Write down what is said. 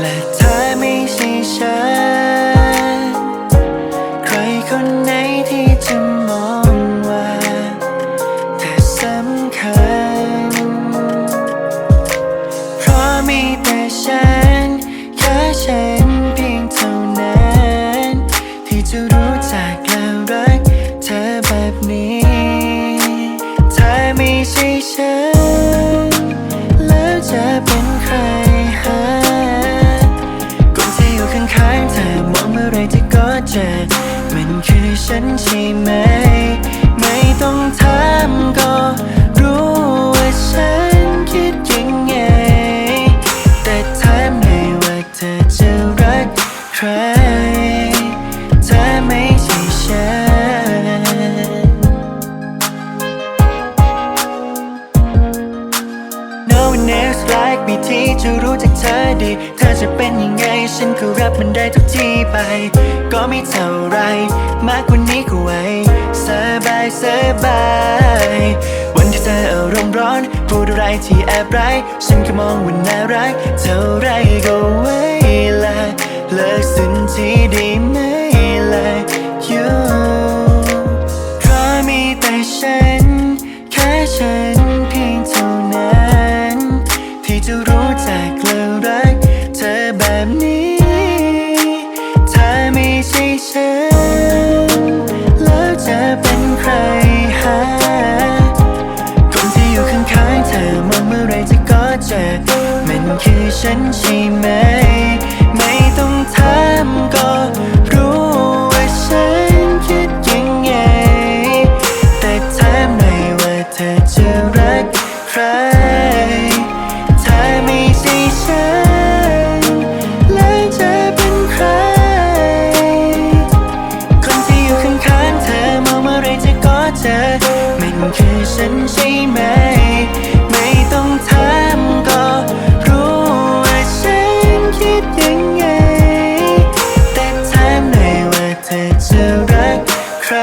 และเธอไม่ใช่ฉัน ใครคนไหนที่จะมองว่าเธอสำคัญ เพราะมีแต่ฉันแค่ฉัน เจอมันคือฉันใช่ไหม No one else like me ที่จะรู้จักเธอดี เธอจะเป็นยังไง ฉันก็รับมันได้ทุกที่ไป ก็ไม่เท่าไร มากกว่านี้ก็ไหวสบายสบาย วันที่เธออารมณ์ร้อน พูดอะไรที่แอบร้ายฉันก็มองว่าน่ารัก เท่าไรก็ไว้ละเลิกสินที่ดีไหมล่ะ you เพราะมีแต่ฉัน ฉันใช่ไหม ไม่ต้องถามก็รู้ว่าฉันคิดยังไง แต่ถามหน่อยว่าเธอจะรักใคร ถ้าไม่ใช่ฉัน แล้วจะเป็นใคร คนที่อยู่ข้างๆเธอมองเมื่อไรเธอก็เจอมันคือฉันใช่ไหม ไม่ต้องถาม รักใคร